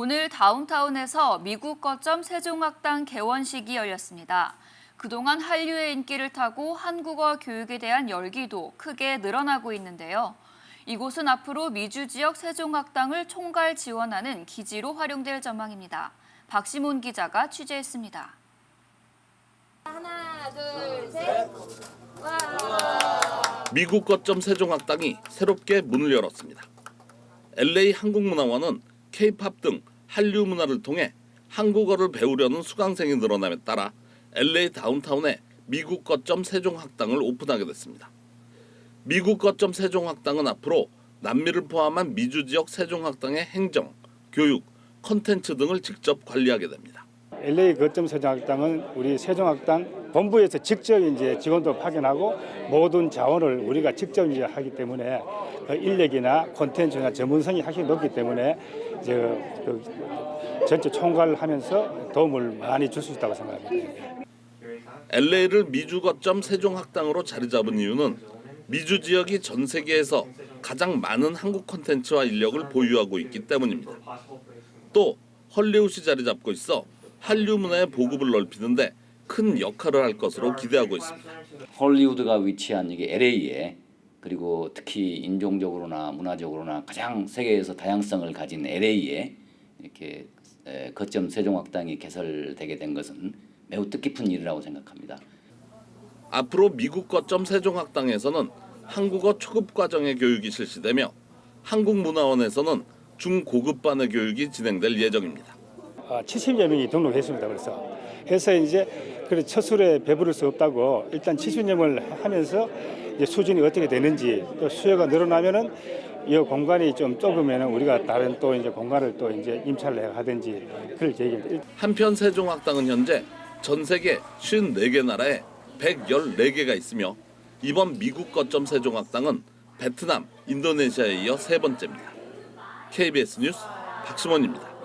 오늘 다운타운에서 미국 거점 세종학당 개원식이 열렸습니다. 그동안 한류의 인기를 타고 한국어 교육에 대한 열기도 크게 늘어나고 있는데요. 이곳은 앞으로 미주 지역 세종학당을 총괄 지원하는 기지로 활용될 전망입니다. 박시몬 기자가 취재했습니다. 하나, 둘, 셋. 와. 미국 거점 세종학당이 새롭게 문을 열었습니다. LA 한국문화원은 K-팝 등 한류 문화를 통해 한국어를 배우려는 수강생이 늘어남에 따라 LA 다운타운에 미국 거점 세종학당을 오픈하게 됐습니다. 미국 거점 세종학당은 앞으로 남미를 포함한 미주 지역 세종학당의 행정, 교육, 컨텐츠 등을 직접 관리하게 됩니다. LA 거점 세종학당은 우리 세종학당 본부에서 직접 이제 직원도 파견하고 모든 자원을 우리가 직접 이제 하기 때문에 그 인력이나 콘텐츠나 전문성이 확실히 높기 때문에 이제 그 전체 총괄을 하면서 도움을 많이 줄 수 있다고 생각합니다. LA를 미주 거점 세종학당으로 자리 잡은 이유는 미주 지역이 전 세계에서 가장 많은 한국 콘텐츠와 인력을 보유하고 있기 때문입니다. 또 헐리우드이 자리 잡고 있어 한류 문화의 보급을 넓히는데 큰 역할을 할 것으로 기대하고 있습니다. 헐리우드가 위치한 이게 LA에 그리고 특히 인종적으로나 문화적으로나 가장 세계에서 다양성을 가진 LA에 이렇게 에, 거점 세종학당이 개설되게 된 것은 매우 뜻깊은 일이라고 생각합니다. 앞으로 미국 거점 세종학당에서는 한국어 초급 과정의 교육이 실시되며 한국문화원에서는 중고급반의 교육이 진행될 예정입니다. 아, 70여 명이 등록했습니다. 그래서 해서 이제 그래 첫 술에 배부를 수 없다고 일단 70년을 하면서 이제 수준이 어떻게 되는지 또 수요가 늘어나면은 이 공간이 좀 좁으면은 우리가 다른 또 이제 공간을 또 이제 임차를 하든지 그럴 계획입니다. 한편 세종학당은 현재 전 세계 54개 나라에 114개가 있으며 이번 미국 거점 세종학당은 베트남, 인도네시아에 이어 세 번째입니다. KBS 뉴스 박수원입니다.